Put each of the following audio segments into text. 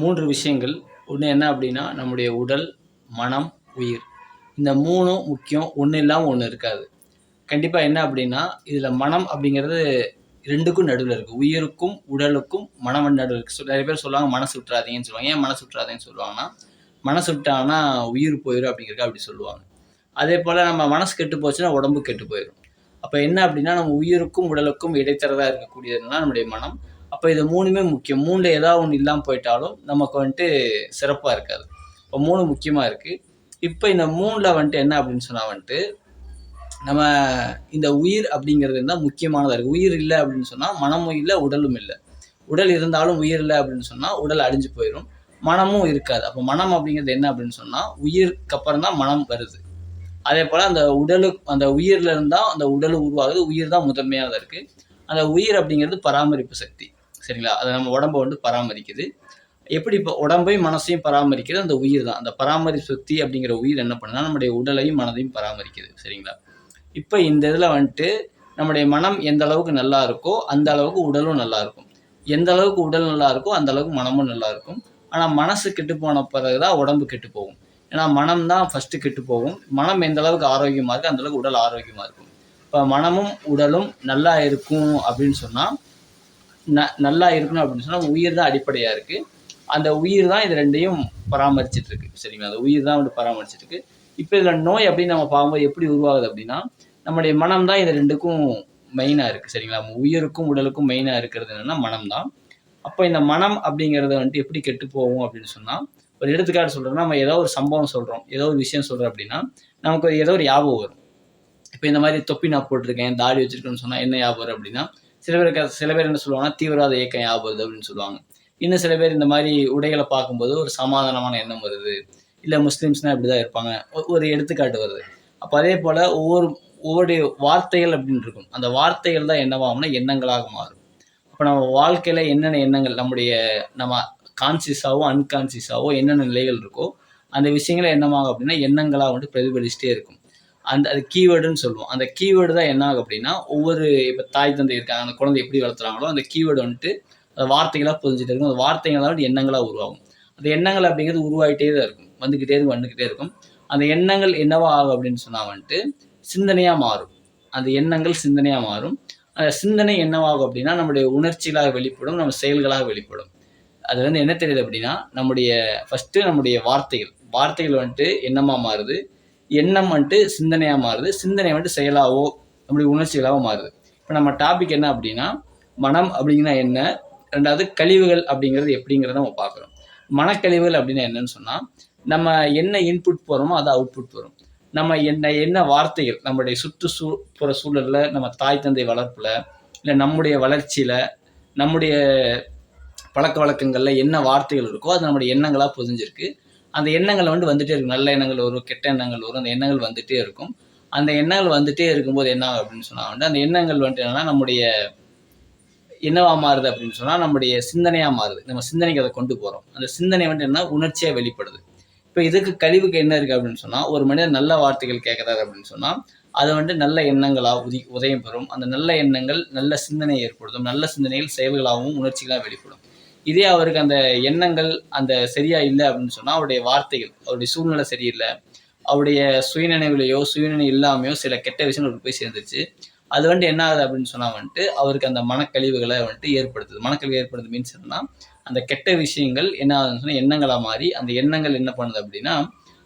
மூன்று விஷயங்கள். ஒன்று என்ன அப்படின்னா நம்முடைய உடல் மனம் உயிர். இந்த மூணும் முக்கியம். ஒன்று இல்லாமல் ஒன்று இருக்காது. கண்டிப்பாக என்ன அப்படின்னா இதில் மனம் அப்படிங்கிறது ரெண்டுக்கும் நடுவில் இருக்குது உயிருக்கும் உடலுக்கும் மனம் நடுவில் இருக்குது நிறைய பேர் சொல்லுவாங்க மனசு விட்டுறாதீங்கன்னு சொல்லுவாங்க. ஏன் மனசு விட்டுறாதீங்கன்னு சொல்லுவாங்கன்னா மனசு விட்டாங்கன்னா உயிர் போயிடும் அப்படிங்கிறக்க அப்படி சொல்லுவாங்க. அதே போல் நம்ம மனசு கெட்டு போச்சுன்னா உடம்பு கெட்டு போயிடும் அப்போ என்ன அப்படின்னா நம்ம உயிருக்கும் உடலுக்கும் இடைத்தரதாக இருக்கக்கூடியதுன்னா நம்முடைய மனம். அப்போ இது மூணுமே முக்கியம். மூணில் ஏதாவது ஒன்று இல்லாமல் போயிட்டாலும் நமக்கு வந்துட்டு சிறப்பாக இருக்காது. இப்போ மூணு முக்கியமாக இருக்குது இப்போ இந்த மூணில் வந்துட்டு என்ன அப்படின்னு சொன்னால் வந்துட்டு நம்ம இந்த உயிர் அப்படிங்கிறது தான் முக்கியமானதாக இருக்குது உயிர் இல்லை அப்படின்னு சொன்னால் மனமும் இல்லை உடலும் இல்லை. உடல் இருந்தாலும் உயிர் இல்லை அப்படின்னு சொன்னால் உடல் அழிஞ்சு போயிடும் மனமும் இருக்காது. அப்போ மனம் அப்படிங்கிறது என்ன அப்படின்னு சொன்னால் உயிருக்கு அப்புறம் தான் மனம் வருது. அதே போல் அந்த உடலு அந்த உயிரில் இருந்தால் அந்த உடல் உருவாகுது. உயிர் தான் முதன்மையாக இருக்குது அந்த உயிர் அப்படிங்கிறது பராமரிப்பு சக்தி. சரிங்களா? அது நம்ம உடம்பை வந்து பராமரிக்குது. எப்படி இப்போ உடம்பையும் மனசையும் பராமரிக்கிறது அந்த உயிர் தான். அந்த பராமரி சக்தி அப்படிங்கிற உயிர் என்ன பண்ணுன்னா நம்முடைய உடலையும் மனதையும் பராமரிக்குது. சரிங்களா? இப்போ இந்த இதில் வந்துட்டு நம்முடைய மனம் எந்த அளவுக்கு நல்லா இருக்கோ அந்த அளவுக்கு உடலும் நல்லா இருக்கும். எந்த அளவுக்கு உடல் நல்லா இருக்கோ அந்த அளவுக்கு மனமும் நல்லா இருக்கும். ஆனால் மனசு கெட்டு போன பிறகு தான் உடம்பு கெட்டு போகும். ஏன்னா மனம் தான் ஃபஸ்ட்டு கெட்டு போகும். மனம் எந்த அளவுக்கு ஆரோக்கியமாக இருக்குது அந்தளவுக்கு உடல் ஆரோக்கியமாக இருக்கும். இப்போ மனமும் உடலும் நல்லா இருக்கும் அப்படின்னு சொன்னால் ந நல்லா இருக்கணும் அப்படின்னு சொன்னால் உயிர் தான் அடிப்படையாக இருக்குது அந்த உயிர் தான் இது ரெண்டையும் பராமரிச்சிட்டு இருக்கு சரிங்களா? அந்த உயிர் தான் வந்து பராமரிச்சிருக்கு இப்போ இதில் நோய் அப்படின்னு நம்ம பார்க்கும்போது எப்படி உருவாகுது அப்படின்னா நம்முடைய மனம் தான் இது ரெண்டுக்கும் மெயினாக இருக்குது சரிங்களா? நம்ம உயிருக்கும் உடலுக்கும் மெயினாக இருக்கிறது என்னென்னா மனம் தான். அப்போ இந்த மனம் அப்படிங்கிறது வந்துட்டு எப்படி கெட்டு போகும் அப்படின்னு சொன்னால் ஒரு எடுத்துக்காட்டு சொல்கிறோம்னா நம்ம ஏதோ ஒரு சம்பவம் சொல்கிறோம் ஏதோ ஒரு விஷயம் சொல்கிறோம் அப்படின்னா நமக்கு ஒரு ஏதோ ஒரு ஞாபகம் வரும். இப்போ இந்த மாதிரி தொப்பி நான் போட்டிருக்கேன் தாடி வச்சிருக்கேன்னு சொன்னால் என்ன ஞாபகம் வரும் அப்படின்னா சில பேருக்கு சில பேர் என்ன சொல்லுவாங்கன்னா தீவிரவாத இயக்கம் ஞாபகம் வருது அப்படின்னு சொல்லுவாங்க. இன்னும் சில பேர் இந்த மாதிரி உடைகளை பார்க்கும்போது ஒரு சமாதானமான எண்ணம் வருது. இல்லை முஸ்லீம்ஸ்னால் இப்படி தான் இருப்பாங்க ஒரு எடுத்துக்காட்டு வருது. அப்போ அதே போல் ஒவ்வொரு ஒவ்வொரு வார்த்தைகள் அப்படின்னு இருக்கும். அந்த வார்த்தைகள் தான் என்னவாகும்னா எண்ணங்களாக மாறும். அப்போ நம்ம வாழ்க்கையில் என்னென்ன எண்ணங்கள் நம்முடைய நம்ம கான்சியஸாகவோ அன்கான்சியஸாகவோ என்னென்ன நிலைகள் இருக்கோ அந்த விஷயங்களை என்னமாகும் அப்படின்னா எண்ணங்களாக வந்துட்டு பிரதிபலிச்சுட்டே இருக்கும். அந்த அது கீவேர்டுன்னு சொல்லுவோம். அந்த கீவேர்டு தான் என்ன ஆகும் அப்படின்னா ஒவ்வொரு இப்போ தாய் தந்தை இருக்காங்க அந்த குழந்தை எப்படி வளர்த்துறாங்களோ அந்த கீவேர்டு வந்துட்டு அந்த வார்த்தைகளாக புரிஞ்சுட்டு இருக்கும். அந்த வார்த்தைகளாக வந்து எண்ணங்களாக உருவாகும். அந்த எண்ணங்கள் அப்படிங்கிறது உருவாகிட்டே தான் இருக்கும். வந்துக்கிட்டே இருக்கும் வந்துக்கிட்டே இருக்கும். அந்த எண்ணங்கள் என்னவா ஆகும் அப்படின்னு சொன்னால் வந்துட்டு சிந்தனையாக மாறும். அந்த எண்ணங்கள் சிந்தனையாக மாறும். அந்த சிந்தனை என்னவாகும் அப்படின்னா நம்முடைய உணர்ச்சிகளாக வெளிப்படும் நம்ம செயல்களாக வெளிப்படும். அது வந்து என்ன தெரியுது அப்படின்னா நம்முடைய ஃபஸ்ட்டு நம்முடைய வார்த்தைகள். வார்த்தைகள் வந்துட்டு எண்ணமாக மாறுது? எண்ணம் வந்துட்டு சிந்தனையாக மாறுது. சிந்தனை வந்துட்டு செயலாவோ அப்படி உணர்ச்சிகளாகவோ மாறுது. இப்போ நம்ம டாபிக் என்ன அப்படின்னா மனம் அப்படிங்கன்னா என்ன? ரெண்டாவது கழிவுகள் அப்படிங்கிறது எப்படிங்கிறத நம்ம பார்க்குறோம். மனக்கழிவுகள் அப்படின்னா என்னன்னு சொன்னால் நம்ம என்ன இன்புட் போகிறோமோ அது அவுட்புட் வரும். நம்ம என்ன என்ன வார்த்தைகள் நம்முடைய சுற்று சூழலில் நம்ம தாய் தந்தை வளர்ப்பில் இல்லை நம்முடைய வளர்ச்சியில் நம்முடைய பழக்க வழக்கங்களில் என்ன வார்த்தைகள் இருக்கோ அது நம்முடைய எண்ணங்களாக புரிஞ்சிருக்கு அந்த எண்ணங்கள் வந்து வந்துட்டே இருக்கும். நல்ல எண்ணங்கள் வரும் கெட்ட எண்ணங்கள் வரும் அந்த எண்ணங்கள் வந்துட்டே இருக்கும். அந்த எண்ணங்கள் வந்துட்டே இருக்கும்போது என்ன ஆகும் அப்படின்னு சொன்னால் வந்து அந்த எண்ணங்கள் வந்துட்டு என்னன்னா நம்முடைய என்னவா மாறுது அப்படின்னு சொன்னால் நம்முடைய சிந்தனையாக மாறுது. நம்ம சிந்தனைக்கு அதை கொண்டு போகிறோம் அந்த சிந்தனை வந்துட்டு என்ன உணர்ச்சியாக வெளிப்படுது. இப்போ இதுக்கு கழிவுக்கு என்ன இருக்குது அப்படின்னு சொன்னால் ஒரு மனிதர் நல்ல வார்த்தைகள் கேட்குறாரு அப்படின்னு சொன்னால் அது வந்துட்டு நல்ல எண்ணங்களாக உதி உதயம் பெறும். அந்த நல்ல எண்ணங்கள் நல்ல சிந்தனை ஏற்படுத்தும். நல்ல சிந்தனைகள் செயல்களாகவும் உணர்ச்சிகளாக வெளிப்படும். இதே அவருக்கு அந்த எண்ணங்கள் அந்த சரியா இல்லை அப்படின்னு சொன்னால் அவருடைய வார்த்தைகள் அவருடைய சூழ்நிலை சரியில்லை. அவருடைய சுயநினைவுலையோ சுயநினைவு இல்லாமையோ சில கெட்ட விஷயங்கள் அவருக்கு போய் சேர்ந்துச்சு அது வந்துட்டு என்ன ஆகுது அப்படின்னு சொன்னால் வந்துட்டு அவருக்கு அந்த மனக்கழிவுகளை வந்துட்டு ஏற்படுத்துது. மனக்கழிவு ஏற்படுது மீன்ஸ் என்னன்னா அந்த கெட்ட விஷயங்கள் என்ன ஆகுதுன்னு சொன்னால் எண்ணங்களாக மாறி அந்த எண்ணங்கள் என்ன பண்ணுது அப்படின்னா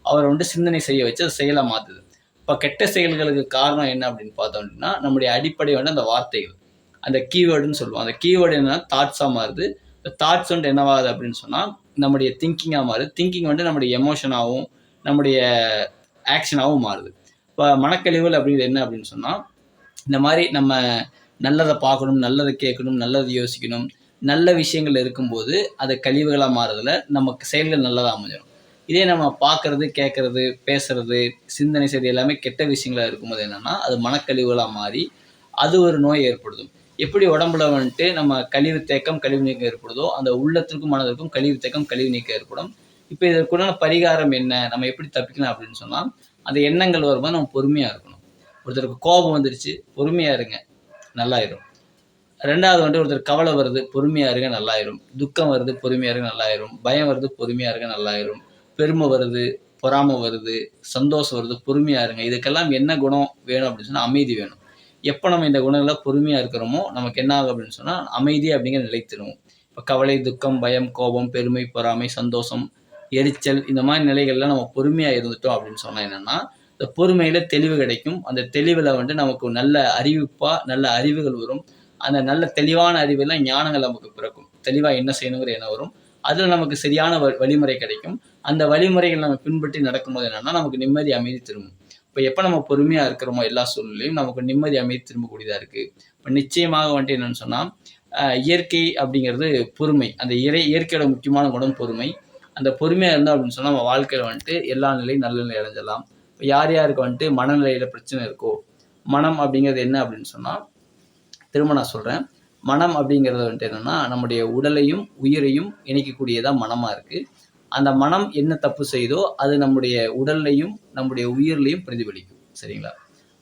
அவரை வந்துட்டு சிந்தனை செய்ய வச்சு அதை செயலாக மாற்றுது இப்போ கெட்ட செயல்களுக்கு காரணம் என்ன அப்படின்னு பார்த்தோம் அப்படின்னா நம்முடைய அடிப்படை வந்து அந்த வார்த்தைகள். அந்த கீவேர்டுன்னு சொல்லுவோம். அந்த கீவேர்டு என்னன்னா தாட்ஸாக மாறுது. தாட்ஸ் வந்துட்டு என்னவாகுது அப்படின்னு சொன்னால் நம்முடைய திங்கிங்காக மாறுது. திங்கிங் வந்துட்டு நம்முடைய எமோஷனாகவும் நம்முடைய ஆக்ஷனாகவும் மாறுது. இப்போ மனக்கழிவுகள் அப்படிங்கிறது என்ன அப்படின்னு சொன்னால் இந்த மாதிரி நம்ம நல்லதை பார்க்கணும் நல்லதை கேட்கணும் நல்லதை யோசிக்கணும் நல்ல விஷயங்கள் இருக்கும்போது அது கழிவுகளாக மாறுறதுல நமக்கு செயல்கள் நல்லதாக அமைஞ்சிடும். இதே நம்ம பார்க்கறது கேட்கறது பேசுறது சிந்தனை செய்து எல்லாமே கெட்ட விஷயங்களாக இருக்கும்போது என்னென்னா அது மனக்கழிவுகளாக மாறி அது ஒரு நோய் ஏற்படுத்தும். எப்படி உடம்புல வந்துட்டு நம்ம கழிவு தேக்கம் கழிவு நீக்கம் ஏற்படுதோ அந்த உள்ளத்திற்கும் மனதிற்கும் கழிவு தேக்கம் கழிவு நீக்கம் ஏற்படும். இப்போ இதற்குள்ள பரிகாரம் என்ன? நம்ம எப்படி தப்பிக்கலாம் அப்படின்னு சொன்னால் அந்த எண்ணங்கள் வரும்போது நம்ம பொறுமையாக இருக்கணும். ஒருத்தருக்கு கோபம் வந்துருச்சு பொறுமையாக இருங்க நல்லாயிரும். ரெண்டாவது வந்துட்டு ஒருத்தர் கவலை வருது பொறுமையாக இருங்க நல்லாயிரும். துக்கம் வருது பொறுமையாக இருங்க நல்லாயிரும். பயம் வருது பொறுமையாக இருங்க நல்லாயிரும். பெருமை வருது பொறாமை வருது சந்தோஷம் வருது பொறுமையாக இருங்க. இதுக்கெல்லாம் என்ன குணம் வேணும் அப்படின்னு சொன்னால் அமைதி வேணும். எப்போ நம்ம இந்த குணங்களை பொறுமையாக இருக்கிறோமோ நமக்கு என்ன ஆகும் அப்படின்னு சொன்னால் அமைதி அப்படிங்கிற நிலைத்திருவோம் இப்போ கவலை துக்கம் பயம் கோபம் பெருமை பொறாமை சந்தோஷம் எரிச்சல் இந்த மாதிரி நிலைகள்லாம் நம்ம பொறுமையாக இருந்துட்டோம் அப்படின்னு சொன்னால் என்னென்னா இந்த பொறுமையில் தெளிவு கிடைக்கும். அந்த தெளிவில் வந்து நமக்கு நல்ல அறிவிப்பாக நல்ல அறிவுகள் வரும். அந்த நல்ல தெளிவான அறிவெல்லாம் ஞானங்கள் நமக்கு பிறக்கும். தெளிவாக என்ன செய்யணுங்கிற என்ன வரும். அதில் நமக்கு சரியான வழிமுறை கிடைக்கும். அந்த வழிமுறைகள் நம்ம பின்பற்றி நடக்கும்போது என்னென்னா நமக்கு நிம்மதி அமைதி திரும்பும். இப்போ எப்போ நம்ம பொறுமையாக இருக்கிறோமோ எல்லா சூழ்நிலையும் நமக்கு நிம்மதி அமைதி திரும்பக்கூடியதாக இருக்குது இப்போ நிச்சயமாக வந்துட்டு என்னென்னு சொன்னால் இயற்கை அப்படிங்கிறது பொறுமை. அந்த இறை இயற்கையோட முக்கியமான குணம் பொறுமை. அந்த பொறுமையாக இருந்தால் அப்படின்னு சொன்னால் நம்ம வாழ்க்கையில் வந்துட்டு எல்லா நிலையும் நல்ல நிலை அடைஞ்சலாம் இப்போ யார் யாருக்கு வந்துட்டு மனநிலையில் பிரச்சனை இருக்கோ மனம் அப்படிங்கிறது என்ன அப்படின்னு சொன்னால் திரும்ப நான் சொல்கிறேன் மனம் அப்படிங்கிறது வந்துட்டு என்னென்னா நம்முடைய உடலையும் உயிரையும் இணைக்கக்கூடியதாக மனமாக இருக்குது அந்த மனம் என்ன தப்பு செய்தோ அது நம்முடைய உடல்லையும் நம்முடைய உயிர்லையும் பிரதிபலிக்கும். சரிங்களா?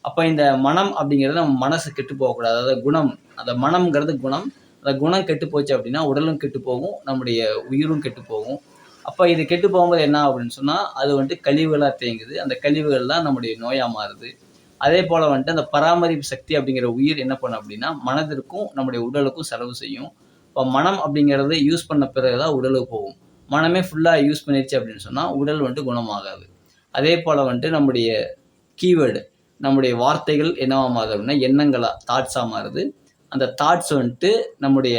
அப்போ இந்த மனம் அப்படிங்கிறது நம்ம மனசு கெட்டு போகக்கூடாது. அதாவது குணம். அந்த மனம்ங்கிறது குணம். அந்த குணம் கெட்டு போச்சு அப்படின்னா உடலும் கெட்டு போகும் நம்முடைய உயிரும் கெட்டு போகும். அப்போ இது கெட்டு போகும்போது என்ன அப்படின்னு சொன்னால் அது வந்துட்டு கழிவுகளாக தேங்குது. அந்த கழிவுகள் தான் நம்முடைய நோயாக மாறுது. அதே போல் வந்துட்டு அந்த பராமரிப்பு சக்தி அப்படிங்கிற உயிர் என்ன பண்ணும் அப்படின்னா மனதிற்கும் நம்முடைய உடலுக்கும் செலவு செய்யும். இப்போ மனம் அப்படிங்கிறது யூஸ் பண்ண பிறகு தான் உடலுக்கு போகும். மனமே ஃபுல்லாக யூஸ் பண்ணிடுச்சு அப்படின்னு சொன்னால் உடல் வந்துட்டு குணமாகாது. அதே போல் வந்துட்டு நம்முடைய கீவேர்டு நம்முடைய வார்த்தைகள் என்னவா மாறுது அப்படின்னா எண்ணங்களாக தாட்ஸாக மாறுது. அந்த தாட்ஸ் வந்துட்டு நம்முடைய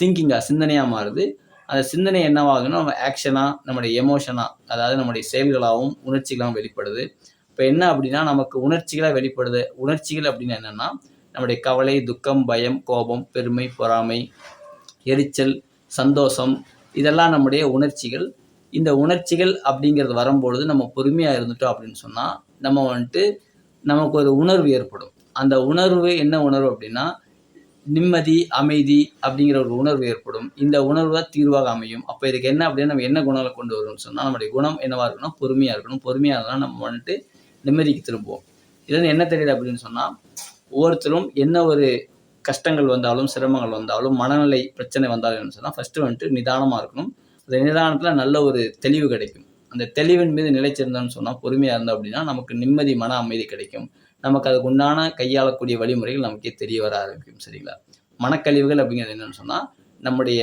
திங்கிங்காக சிந்தனையாக மாறுது. அந்த சிந்தனை என்னவாகுன்னா நம்ம ஆக்ஷனாக நம்முடைய எமோஷனாக அதாவது நம்முடைய செயல்களாகவும் உணர்ச்சிகளாகவும் வெளிப்படுது. இப்போ என்ன அப்படின்னா நமக்கு உணர்ச்சிகளாக வெளிப்படுது. உணர்ச்சிகள் அப்படின்னு என்னென்னா நம்முடைய கவலை துக்கம் பயம் கோபம் பெருமை பொறாமை எரிச்சல் சந்தோஷம் இதெல்லாம் நம்முடைய உணர்ச்சிகள். இந்த உணர்ச்சிகள் அப்படிங்கிறது வரும்பொழுது நம்ம பொறுமையாக இருந்துட்டோம் அப்படின்னு சொன்னால் நம்ம வந்துட்டு நமக்கு ஒரு உணர்வு ஏற்படும். அந்த உணர்வு என்ன உணர்வு அப்படின்னா நிம்மதி அமைதி அப்படிங்கிற ஒரு உணர்வு ஏற்படும். இந்த உணர்வு தான் தீர்வாக அமையும். அப்போ இதுக்கு என்ன அப்படின்னா நம்ம என்ன குணங்களை கொண்டு வரும்னு சொன்னால் நம்முடைய குணம் என்னவாக இருக்கணும்? பொறுமையாக இருக்கணும். பொறுமையாக இருந்தால் நம்ம வந்துட்டு நிம்மதிக்கு திரும்புவோம். இது என்ன தெரியுது அப்படின்னு சொன்னால் ஒவ்வொருத்தரும் என்ன ஒரு கஷ்டங்கள் வந்தாலும் சிரமங்கள் வந்தாலும் மனநிலை பிரச்சனை வந்தாலும் சொன்னால் ஃபஸ்ட்டு வந்துட்டு நிதானமாக இருக்கணும். அந்த நிதானத்தில் நல்ல ஒரு தெளிவு கிடைக்கும். அந்த தெளிவின் மீது நிலைச்சிருந்தோம்னு சொன்னால் பொறுமையாக இருந்தோம் அப்படின்னா நமக்கு நிம்மதி மன அமைதி கிடைக்கும். நமக்கு அதுக்கு உண்டான கையாளக்கூடிய வழிமுறைகள் நமக்கே தெரிய வர ஆரம்பிக்கும் சரிங்களா? மனக்கழிவுகள் அப்படிங்கிறது என்னென்னு சொன்னால் நம்முடைய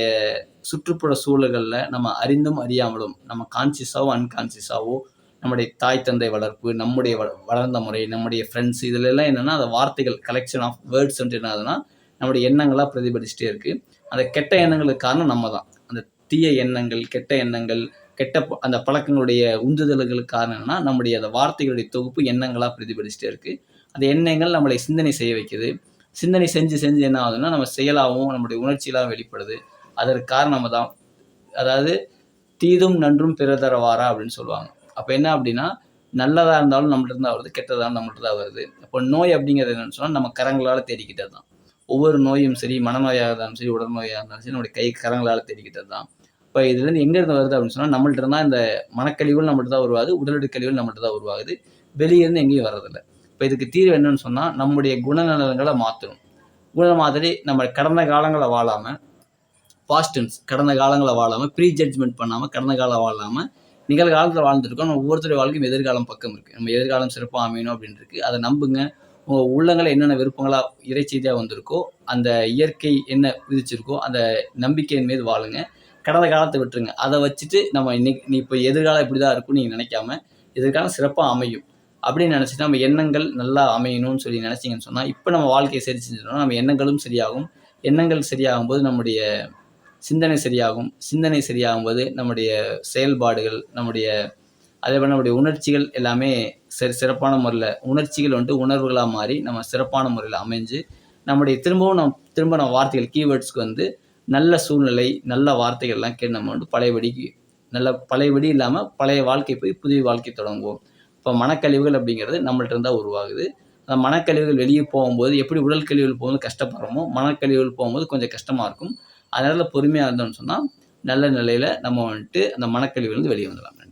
சுற்றுப்புற சூழல்களில் நம்ம அறிந்தும் அறியாமலும் நம்ம கான்சியஸாவோ அன்கான்சியஸாவோ நம்முடைய தாய் தந்தை வளர்ப்பு நம்முடைய வளர்ந்த முறை நம்முடைய ஃப்ரெண்ட்ஸ் இதில் எல்லாம் என்னென்னா அந்த வார்த்தைகள் கலெக்ஷன் ஆஃப் வேர்ட்ஸ் வந்துட்டு என்ன ஆகுதுன்னா நம்முடைய எண்ணங்களாக பிரதிபலிச்சுட்டே இருக்குது அந்த கெட்ட எண்ணங்களுக்கு காரணம் நம்ம தான் அந்த தீய எண்ணங்கள் கெட்ட எண்ணங்கள் கெட்ட அந்த பழக்கங்களுடைய உந்துதல்களுக்கு காரணம்னா நம்முடைய அந்த வார்த்தைகளுடைய தொகுப்பு எண்ணங்களாக பிரதிபலிச்சுட்டே இருக்குது அந்த எண்ணங்கள் நம்மளை சிந்தனை செய்ய வைக்குது. சிந்தனை செஞ்சு செஞ்சு என்ன ஆகுதுன்னா நம்ம செயலாகவும் நம்முடைய உணர்ச்சியெல்லாம் வெளிப்படுது. அதற்கு காரணம் தான் அதாவது தீதும் நன்றும் பிறதரவாரா அப்படின்னு சொல்லுவாங்க. அப்போ என்ன அப்படின்னா நல்லதாக இருந்தாலும் நம்மள்ட்ட தான் வருது கெட்டதாக நம்மள்ட்ட தான் வருது அப்போ நோய் அப்படிங்கிறது என்னன்னு சொன்னால் நம்ம கரங்களால் தேடிக்கிட்டது தான் ஒவ்வொரு நோயும் சரி மனநோயாக இருந்தாலும் சரி உடல் நோயாக இருந்தாலும் சரி நம்முடைய கை கரங்களால் தெரிவிக்கிறது தான் இப்போ இதுலேருந்து எங்கேருந்து வருது அப்படின்னு சொன்னால் நம்மள்ட்ட இருந்தால் இந்த மனக்கழிவுகள் நம்மள்ட்ட தான் உருவாகுது உடலுடைய கழிவுகள் நம்மள்ட்ட தான் உருவாகுது. வெளியேருந்து எங்கேயும் வர்றதில்லை. இப்போ இதுக்கு தீர்வு என்னன்னு சொன்னால் நம்முடைய குணநலன்களை மாற்றணும் குண மாதிரி நம்ம கடந்த காலங்களை வாழாமல் பாஸ்டன்ஸ் கடந்த காலங்களை வாழாமல் ப்ரீ ஜட்ஜ்மெண்ட் பண்ணாமல் கடந்த காலம் வாழாமல் நிகழ்காலத்தில் வாழ்ந்துருக்கோம் நம்ம ஒவ்வொருத்தருடைய வாழ்க்கையும் எதிர்காலம் பக்கம் இருக்குது நம்ம எதிர்காலம் சிறப்பாக அமையணும் அப்படின்னு இருக்குது அதை நம்புங்க. உங்கள் உள்ளங்களை என்னென்ன விருப்பங்களாக இறைச்செய்தியாக வந்திருக்கோ அந்த இயற்கை என்ன விதிச்சிருக்கோ அந்த நம்பிக்கையின் மீது வாழுங்க. கடந்த காலத்தை விட்டுருங்க. அதை வச்சுட்டு நம்ம இன்னைக்கு நீ இப்போ எதிர்காலம் இப்படி தான் இருக்கும்னு நீங்கள் நினைக்காம எதிர்காலம் சிறப்பாக அமையும். அப்படின்னு நினச்சிட்டு நம்ம எண்ணங்கள் நல்லா அமையணும்னு சொல்லி நினச்சிங்கன்னு சொன்னால் இப்போ நம்ம வாழ்க்கையை சரி செஞ்சோம்னா நம்ம எண்ணங்களும் சரியாகும். எண்ணங்கள் சரியாகும் போது நம்முடைய சிந்தனை சரியாகும். சிந்தனை சரியாகும் போது நம்முடைய செயல்பாடுகள் நம்முடைய அதே போல் நம்முடைய உணர்ச்சிகள் எல்லாமே சரி சிறப்பான முறையில் உணர்ச்சிகள் வந்துட்டு உணர்வுகளாக மாறி நம்ம சிறப்பான முறையில் அமைஞ்சு நம்முடைய திரும்பவும் நம் திரும்ப நம்ம வார்த்தைகள் கீவேர்ட்ஸ்க்கு வந்து நல்ல சூழ்நிலை நல்ல வார்த்தைகள்லாம் கேட்டு நம்ம வந்து பழையபடிக்கு நல்ல பழையபடி இல்லாமல் பழைய வாழ்க்கை போய் புதிய வாழ்க்கை தொடங்குவோம். இப்போ மனக்கழிவுகள் அப்படிங்கிறது நம்மள்ட்ட இருந்தால் உருவாகுது. அந்த மனக்கழிவுகள் வெளியே போகும்போது எப்படி உடல் கழிவுகள் போகும்போது கஷ்டப்படுறோமோ மனக்கழிவுகள் போகும்போது கொஞ்சம் கஷ்டமாக இருக்கும். அதனால் பொறுமையாக இருந்தோம்னு சொன்னால் நல்ல நிலையில் நம்ம வந்துட்டு அந்த மனக்கழிவுலேருந்து வெளியே வந்துடலாம்.